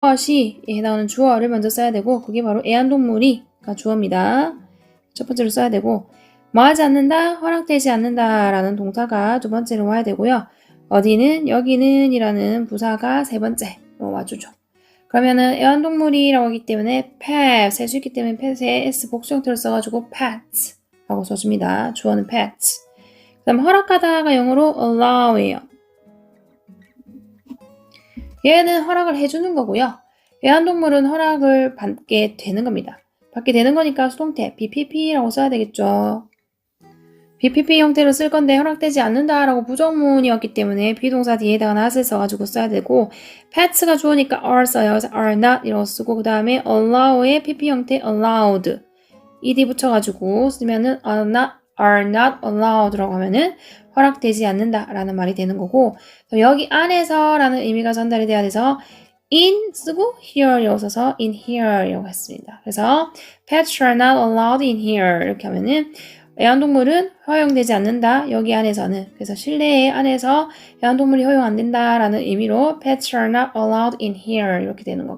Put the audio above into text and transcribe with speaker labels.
Speaker 1: 것이 해당하는 주어를 먼저 써야 되고 그게 바로 애완동물이가 주어입니다. 첫 번째로 써야 되고 뭐 하지 않는다? 허락되지 않는다 라는 동사가 두 번째로 와야 되고요. 어디는 여기는 이라는 부사가 세 번째로 와주죠. 그러면은 애완동물이라고 하기 때문에 pet 쓸수 있기 때문에 pet에 s 복수 형태로 써가지고 pets라고 써줍니다. 주어는 pets. 그 다음 허락하다가 영어로 allow이에요. 얘는 허락을 해주는 거고요. 애완동물은 허락을 받게 되는 겁니다. 받게 되는 거니까 수동태 BPP라고 써야 되겠죠. BPP 형태로 쓸 건데 허락되지 않는다라고 부정문이었기 때문에 비동사 뒤에다가 not을 써가지고 써야 되고 pets가 주어니까 are 써요. are not 이라고 쓰고 그 다음에 allow의 PP 형태 allowed ed 붙여가지고 쓰면은 are not, are not allowed라고 하면은 허락되지 않는다라는 말이 되는 거고 여기 안에서라는 의미가 전달이 돼야 돼서 in 쓰고 here이라고 써서 in here이라고 했습니다. 그래서 pets are not allowed in here 이렇게 하면은 애완동물은 허용되지 않는다. 여기 안에서는. 그래서 실내 안에서 애완동물이 허용 안 된다라는 의미로 pets are not allowed in here 이렇게 되는 거겠죠.